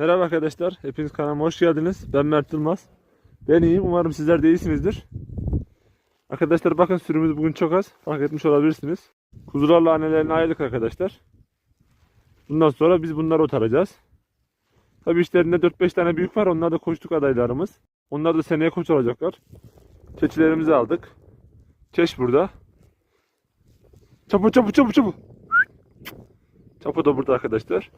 Merhaba arkadaşlar. Hepiniz kanalıma hoş geldiniz. Ben Mert Yılmaz. Ben iyiyim. Umarım sizler de iyisinizdir. Arkadaşlar bakın sürümüz bugün çok az. Fark etmiş olabilirsiniz. Kuzularla annelerini ayırdık arkadaşlar. Bundan sonra biz bunları otaracağız. Tabi işlerinde 4-5 tane büyük var. Onlar da koçluk adaylarımız. Onlar da seneye koç olacaklar. Keçilerimizi aldık. Keş burada. Çapu çapu çapu çapu. Çapu da burada arkadaşlar.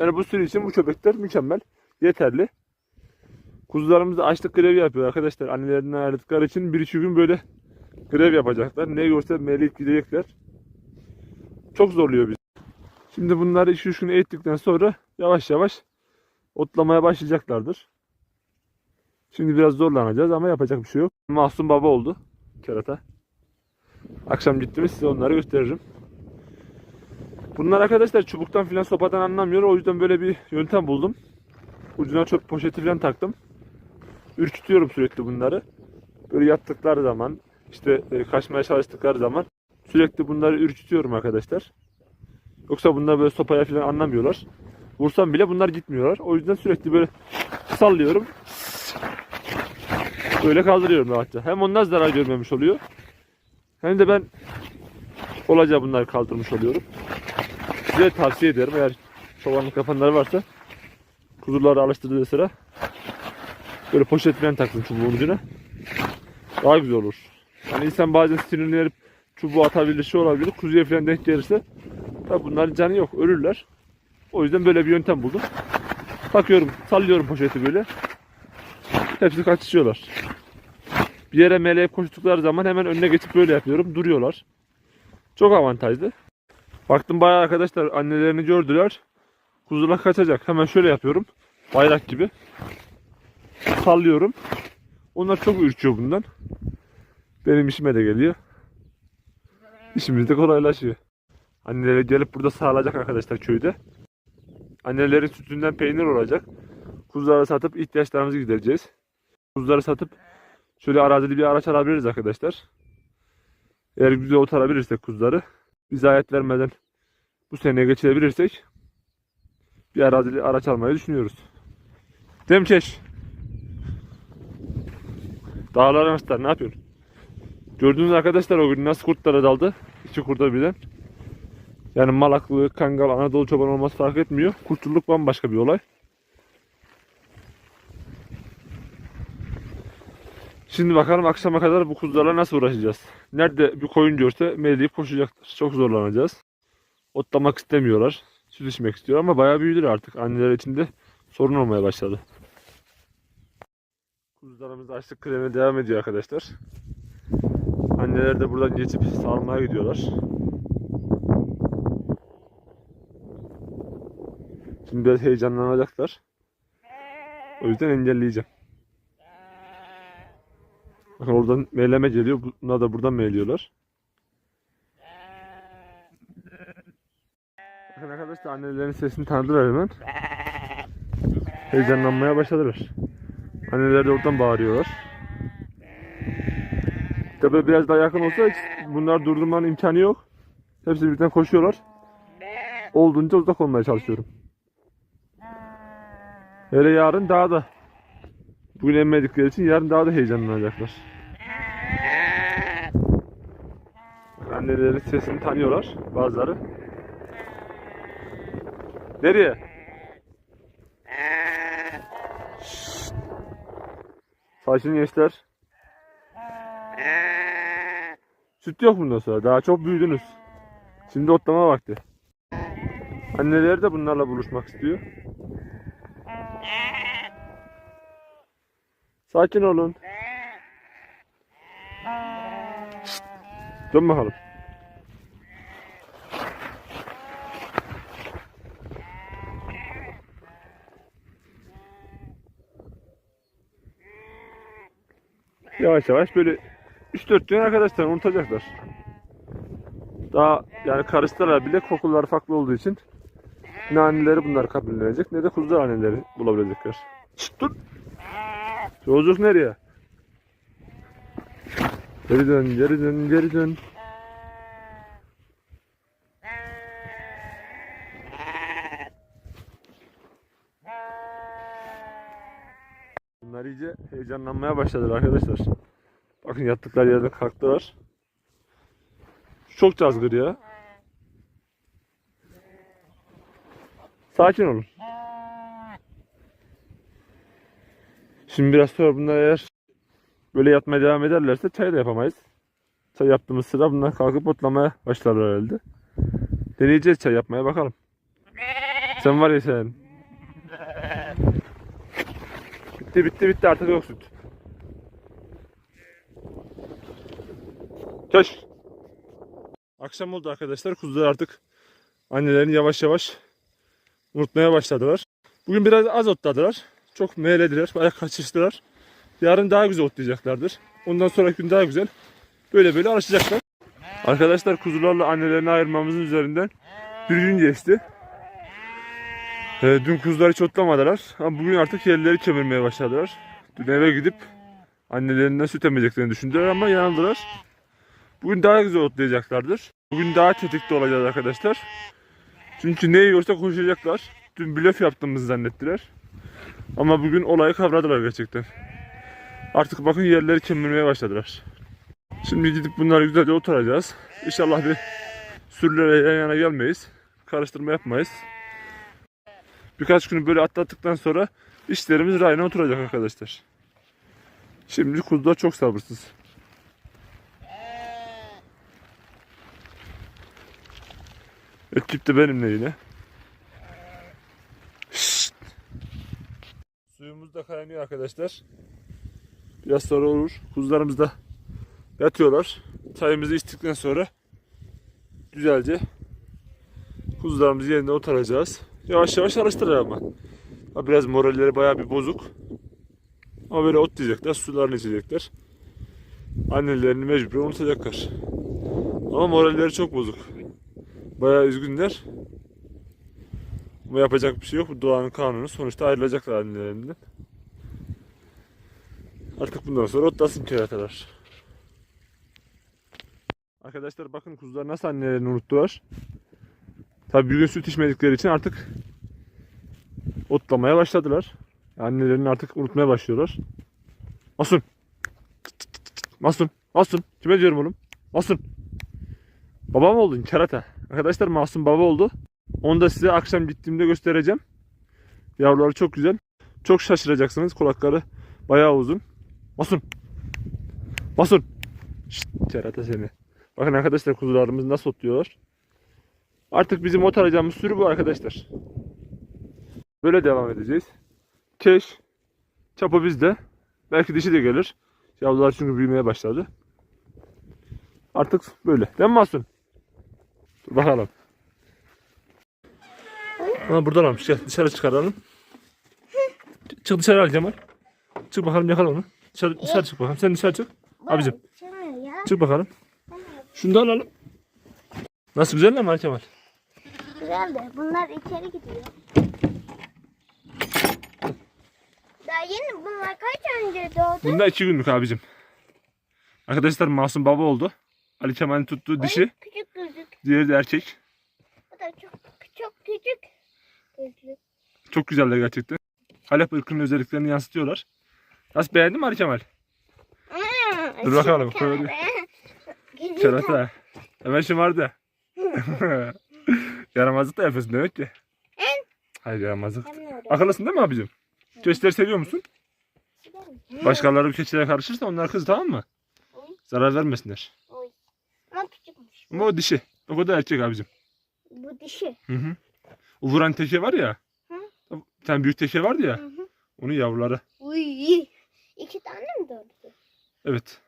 Yani bu sürü için bu köpekler mükemmel. Yeterli. Kuzularımız açlık grevi yapıyor arkadaşlar. Annelerinden ayrıldıkları için bir iki gün böyle grev yapacaklar. Ne görse meleyip gidecekler. Çok zorluyor bizi. Şimdi bunları 2-3 gün eğittikten sonra yavaş yavaş otlamaya başlayacaklardır. Şimdi biraz zorlanacağız ama yapacak bir şey yok. Masum baba oldu kerata. Akşam gittiğimiz size onları gösteririm. Bunlar arkadaşlar çubuktan filan sopadan anlamıyor. O yüzden böyle bir yöntem buldum. Ucuna çöp poşeti filan taktım. Ürkütüyorum sürekli bunları. Böyle yattıkları zaman, işte e, kaçmaya çalıştıkları zaman sürekli bunları ürkütüyorum arkadaşlar. Yoksa bunlar böyle sopaya filan anlamıyorlar. Vursam bile bunlar gitmiyorlar. O yüzden sürekli böyle sallıyorum. Böyle kaldırıyorum rahatça. Hem onlar zarar görmemiş oluyor. Hem de ben olacağı bunları kaldırmış oluyorum. Size tavsiye ederim eğer çobanlık yapanlar varsa kuzuları alıştırdığı sıra böyle poşet falan taksın çubuğun ucuna. Daha güzel olur. Yani insan bazen sinirlenip çubuğu atabilir, şey olabilir. Kuzuya falan denk gelirse tabi bunların canı yok, ölürler. O yüzden böyle bir yöntem buldum. Takıyorum, sallıyorum poşeti böyle. Hepsi kaçışıyorlar. Bir yere meleğe koştukları zaman hemen önüne geçip böyle yapıyorum. Duruyorlar. Çok avantajlı. Baktım bayağı arkadaşlar annelerini gördüler. Kuzular kaçacak. Hemen şöyle yapıyorum. Bayrak gibi. Sallıyorum. Onlar çok ürküyor bundan. Benim işime de geliyor. İşimiz de kolaylaşıyor. Anneleri gelip burada sağlayacak arkadaşlar köyde. Annelerin sütünden peynir olacak. Kuzuları satıp ihtiyaçlarımızı gidereceğiz. Kuzuları satıp şöyle arazili bir araç alabiliriz arkadaşlar. Eğer güzel otarabilirsek kuzuları bize ayet vermeden bu seneye geçirebilirsek bir arazili araç almayı düşünüyoruz. Demkeş. Dağlar anaslar ne yapıyorsun? Gördüğünüz arkadaşlar o gün nasıl kurtlara daldı? İki kurda birden. Yani Malaklı, Kangal, Anadolu çoban olması fark etmiyor. Kurtçuluk bambaşka bir olay. Şimdi bakalım akşama kadar bu kuzularla nasıl uğraşacağız. Nerede bir koyun görse meyleyip koşacaktır. Çok zorlanacağız. Otlamak istemiyorlar. Süt içmek istiyor ama bayağı büyüdüler artık. Anneler için de sorun olmaya başladı. Kuzularımız açlık kremine devam ediyor arkadaşlar. Anneler de buradan geçip sağlamaya gidiyorlar. Şimdi biraz heyecanlanacaklar. O yüzden engelleyeceğim. Bakın oradan meyleme geliyor. Bunlar da buradan meyliyorlar. Bakın arkadaşlar annelerin sesini tanıdılar hemen. Heyecanlanmaya başladılar. Anneler de oradan bağırıyorlar. Tabi biraz daha yakın olsa bunlar durdurmanın imkanı yok. Hepsi birden koşuyorlar. Olduğunca uzak olmaya çalışıyorum. Hele yarın daha da bugün emmedikleri için yarın daha da heyecanlanacaklar. Annelerin sesini tanıyorlar bazıları. Nereye? Sakin gençler. Süt yok bundan sonra. Daha çok büyüdünüz. Şimdi otlama vakti. Anneleri de bunlarla buluşmak istiyor. Sakin olun. Şşt. Dön bakalım. Yavaş yavaş böyle 3-4 gün arkadaşlar unutacaklar. Daha yani karıştılar bile kokuları farklı olduğu için ne anneleri bunlar kabullenecek ne de kuzular anneleri bulabilecekler. Şşt dur. Çocuk nereye? Geri dön, geri dön, geri dön. Bunlar iyice heyecanlanmaya başladılar arkadaşlar. Bakın yattıkları yerden kalktılar. Çok cazgır ya. Sakin olun. Şimdi biraz sonra bunlar eğer böyle yatmaya devam ederlerse çay da yapamayız. Çay yaptığımız sıra bunlar kalkıp otlamaya başlarlar herhalde. Deneyeceğiz çay yapmaya bakalım. Sen var ya sen. Bitti bitti bitti artık yok süt. Köş. Akşam oldu arkadaşlar. Kuzular artık annelerini yavaş yavaş unutmaya başladılar. Bugün biraz az otladılar. Çok meğlediler. Bayağı kaçıştılar. Yarın daha güzel otlayacaklardır. Ondan sonraki gün daha güzel. Böyle böyle alışacaklar. Arkadaşlar kuzularla annelerini ayırmamızın üzerinden bir gün geçti. Ee, dün kuzular hiç otlamadılar. Ama bugün artık yerleri kemirmeye başladılar. Dün eve gidip annelerinden süt emeceklerini düşündüler ama yanıldılar. Bugün daha güzel otlayacaklardır. Bugün daha tetikte olacağız arkadaşlar. Çünkü ne yiyorsa koşacaklar. Dün blöf yaptığımızı zannettiler. Ama bugün olayı kavradılar gerçekten. Artık bakın yerleri kemirmeye başladılar. Şimdi gidip bunları güzelce oturacağız. İnşallah bir sürülere yan yana gelmeyiz. Karıştırma yapmayız. Birkaç günü böyle atlattıktan sonra işlerimiz rayına oturacak arkadaşlar. Şimdi kuzular çok sabırsız. Ekip de benimle yine. Suyumuz da kaynıyor arkadaşlar. Biraz sonra olur. Kuzularımız da yatıyorlar. Çayımızı içtikten sonra güzelce kuzularımızı yerine oturacağız. Yavaş yavaş alıştırır ama. Biraz moralleri bayağı bir bozuk. Ama böyle ot diyecekler, sularını içecekler. Annelerini mecbur unutacaklar. Ama moralleri çok bozuk. Bayağı üzgünler. Ama yapacak bir şey yok. Bu doğanın kanunu. Sonuçta ayrılacaklar annelerinden. Artık bundan sonra otlasın keratalar. Arkadaşlar bakın kuzular nasıl annelerini unuttular. Tabi bir gün süt içmedikleri için artık otlamaya başladılar. Annelerini artık unutmaya başlıyorlar. Masun. Masun. Masun. Kime diyorum oğlum? Masun. Baba mı oldun kerata? Arkadaşlar Masum baba oldu. Onu da size akşam gittiğimde göstereceğim. Yavruları çok güzel. Çok şaşıracaksınız. Kulakları bayağı uzun. Masun. Masun. Şşt, kerata seni. Bakın arkadaşlar kuzularımız nasıl otluyorlar. Artık bizim ot arayacağımız sürü bu arkadaşlar. Böyle devam edeceğiz. Keş. Çapı bizde. Belki dişi de gelir. Yavrular çünkü büyümeye başladı. Artık böyle. Değil mi Masum? Dur bakalım. Ha buradalarmış. Gel dışarı çıkaralım. Çık dışarı al Cemal. Çık bakalım yakala onu. Dışarı, dışarı çık bakalım. Sen dışarı çık. Abicim ya. çık bakalım. Şunu da alalım. Nasıl güzel mi Kemal? Güzel de bunlar içeri gidiyor. Daha yeni bunlar kaç önce doğdu? Bunda iki günlük abicim. Arkadaşlar Masum baba oldu. Ali Kemal'in tuttuğu dişi. Küçük gözlük. Diğeri de erkek. Bu da çok çok küçük gözlük. Çok güzeller gerçekten. Halep ırkının özelliklerini yansıtıyorlar. Nasıl beğendin mi Ali Kemal? Dur bakalım. Kerata. Hemen şımardı. yaramazlık da yapıyorsun demek ki. Hayır yaramazlık. Akıllısın değil mi abicim? Keçileri seviyor musun? Başkaları bir keçilere karışırsa onlar kız tamam mı? Zarar vermesinler. Ama küçükmüş. Ama o dişi. O da erkek abicim. Bu dişi. Hı hı. O vuran teke var ya. Hı. Tane büyük teke vardı ya. Hı hı. Onun yavruları. Uy. İki tane mi doğdu? Evet.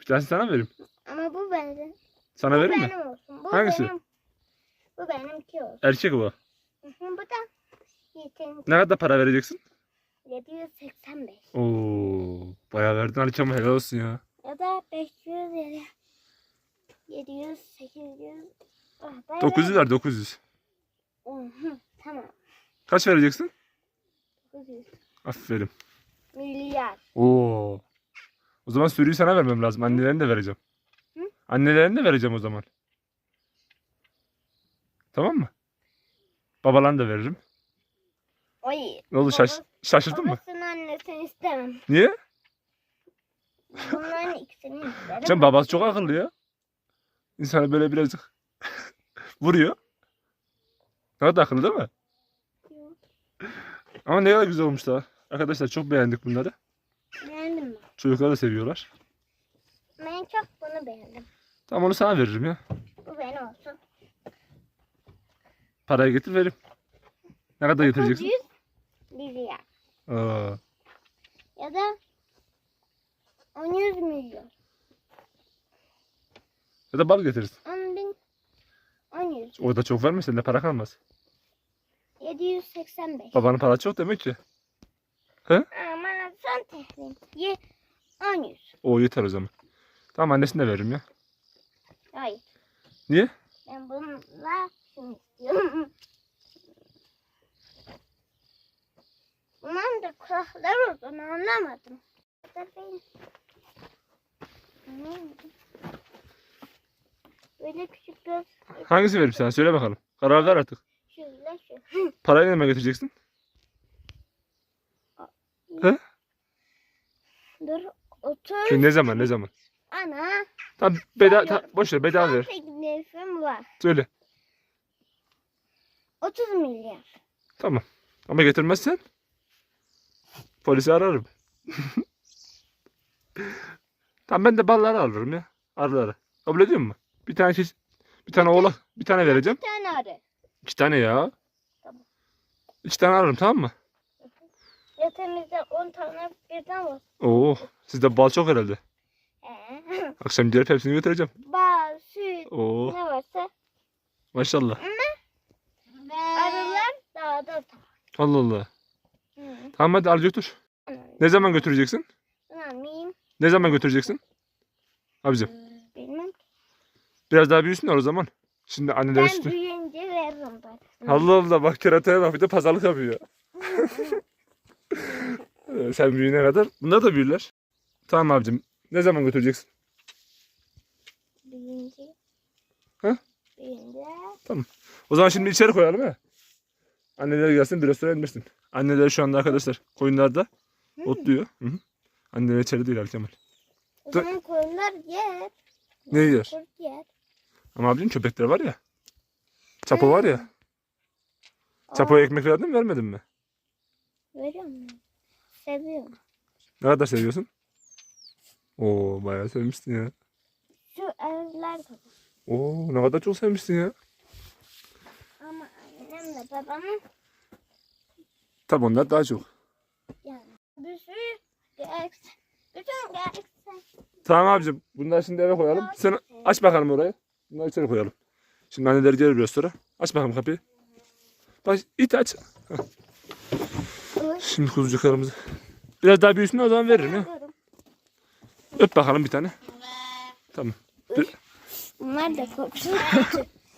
Bir tanesini sana vereyim. Ama bu benim. Sana bu vereyim mi? benim olsun. Bu Hangisi? benim. Bu benimki olsun. Erkek. Hı hı, bu da yetim. Ne kadar para vereceksin? 785. Oo, bayağı verdin Ali Kemal helal olsun ya. Ya da 500 lira. 700, 800. Ah, bayağı 900 ver 900. Hı hı, Tamam. Kaç vereceksin? 900. Aferin. Milyar. Oo. O zaman sürüyü sana vermem lazım. Annelerini de vereceğim. Hı? Annelerini de vereceğim o zaman. Tamam mı? Babalarını da veririm. Oy. Ne oldu şaş şaşırdın mı? Babasının tanesini istemem. Niye? Bunların ikisini isterim. Can babası çok akıllı ya. İnsanı böyle birazcık vuruyor. Ne kadar akıllı değil mi? Ama ne kadar güzel olmuş da. Arkadaşlar çok beğendik bunları. Beğendim mi? Çocuklar da seviyorlar. Ben çok bunu beğendim. Tamam onu sana veririm ya. Bu benim olsun. Parayı getir vereyim. Ne kadar getireceksin? 900 liraya. Aa, Ya da 100 milyon. ya da bal getiririz. 10 bin 100. O da çok verme sende para kalmaz. 785. Babanın parası çok demek ki. Ama son tehlim. Ye 100. O yeter o zaman. Tamam annesine de veririm ya. Hayır. Niye? Ben bununla şunu istiyorum. Bunların da kulakları uzun anlamadım. Bu da benim. Anlamadım. Böyle küçük göz. Hangisi vereyim sana? Söyle bakalım. Karar ver artık. Şöyle şu. Parayı ne zaman Dur. Otur. Şimdi ne zaman ne zaman? Ana. Tamam bedava, ta, boş ver bedava ver. 18 nefim var. Söyle. 30 milyar. Tamam. Ama getirmezsen polisi ararım. tamam ben de balları alırım ya. Arıları. Kabul ediyor musun? Bir tane şey, bir tane oğlak, bir tane vereceğim. Bir tane arı. İki tane ya. Tamam. İki tane alırım tamam mı? Yatemizde 10 tane birden var. Oo, sizde bal çok herhalde. Ee, Akşam gelip hepsini götüreceğim. bal, süt, Oo, ne varsa. maşallah. Arılar dağda da. Allah Allah. Hı. Tamam hadi al götür. Ne zaman götüreceksin? Anlamayayım. Ne zaman götüreceksin? Abicim. Bilmem. Biraz daha büyüsünler o zaman. Şimdi anneler Ben sütü. büyüyünce veririm bak. Allah Allah bak kerataya bak bir de pazarlık yapıyor. Ee, Sen büyüyene kadar bunlar da büyürler. Tamam abicim. Ne zaman götüreceksin? Büyüyünce. Hı? Büyüyünce. O zaman şimdi içeri koyalım ha. Anneler gelsin biraz sonra indirsin. Anneler şu anda arkadaşlar koyunlarda otluyor. Hı hı. Anneler içeri değil Kemal. O zaman koyunlar yer. Ne yer? Kurt yer. Ama abicim köpekler var ya. Çapo var ya. Çapoya ekmek verdin mi vermedin mi? Veriyorum. Seviyorum. Ne kadar seviyorsun? Oo bayağı sevmişsin ya. Şu evler kadar. Oo ne kadar çok sevmişsin ya. Ama annemle babamın Tabi onlar daha çok. yani bir sürü gereksin. Bütün gereksin. Tamam abicim. Bunları şimdi eve koyalım. Sen aç bakalım orayı. Bunları içeri koyalım. Şimdi anneler gelir biraz sonra. Aç bakalım kapıyı. Bak it aç. Heh. Şimdi kuzucuklarımızı. Biraz daha büyüsün o zaman veririm ya. Öp bakalım bir tane. Tamam. Bunlar da kötü.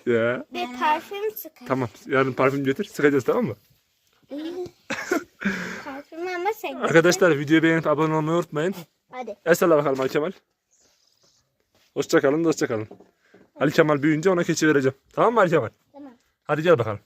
Ya. Bir parfüm sıkar. Tamam. Yarın parfüm getir. Sıkacağız tamam mı? parfüm ama sen. Arkadaşlar videoyu beğenip abone olmayı unutmayın. Hadi. El salla bakalım Ali Kemal. Hoşça kalın, hoşça kalın. Ali Kemal büyüyünce ona keçi vereceğim. Tamam mı Ali Kemal? Tamam. Hadi gel bakalım.